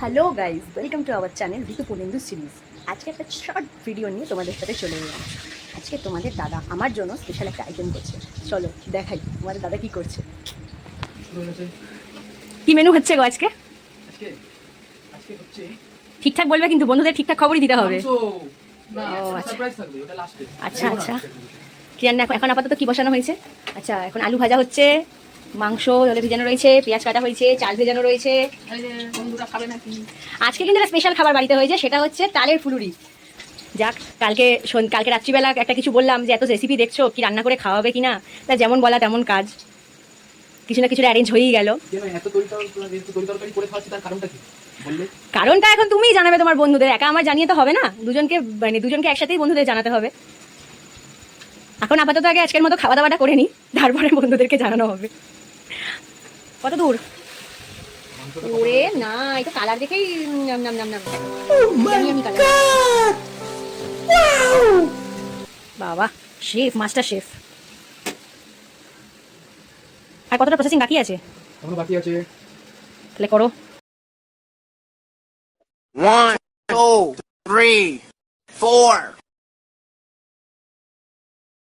Hello guys welcome to our channel Ritu Pulindu series আজকে একটা short video নিয়ে তোমাদের সাথে চলে এলাম। আজকে তোমাদের দাদা আমার জন্য স্পেশাল একটা আইটেম করছে। চলো দেখাই তোমাদের দাদা কি করছে। কি মেনু হচ্ছে গো আজকে? ঠিকঠাক বলবে কিন্তু বন্ধুদের ঠিকঠাক খবরই দিতে হবে। আচ্ছা। আচ্ছা আচ্ছা। কি এখন এখন আপাতত কি বসানো হয়েছে? আচ্ছা এখন আলু ভাজা হচ্ছে। মাংস জলে ভেজানো রয়েছে পেঁয়াজ কাটা হয়েছে চাল ভেজানো রয়েছে। আজকে কিন্তু একটা স্পেশাল খাবার বাড়িতে হয়েছে সেটা হচ্ছে তালের ফুলুরি। যাক কালকে কালকে রাত্রিবেলা একটা কিছু বললাম যে এত রেসিপি দেখছ কি রান্না করে খাওয়াবে কিনা? তা যেমন বলা তেমন কাজ। কিছু না কিছু অ্যারেঞ্জ হয়েই গেল। কারণটা এখন তুমিই জানাবে তোমার বন্ধুদের একা আমার জানিয়ে তো হবে না। দুজনকে মানে দুজনকে একসাথেই বন্ধুদের জানাতে হবে। এখন আপাতত আগে আজকের মতো খাওয়া দাওয়াটা করে নিই তারপরে বন্ধুদেরকে জানানো হবে। কত দূর? ওরে না এটা কালার দেখেই নাম নাম নাম নাম। আমি কালার বাবা শেফ মাস্টার শেফ আর কতটা প্রসেসিং বাকি আছে? এখনও বাকি আছে। তাহলে করো। One, two, three, four.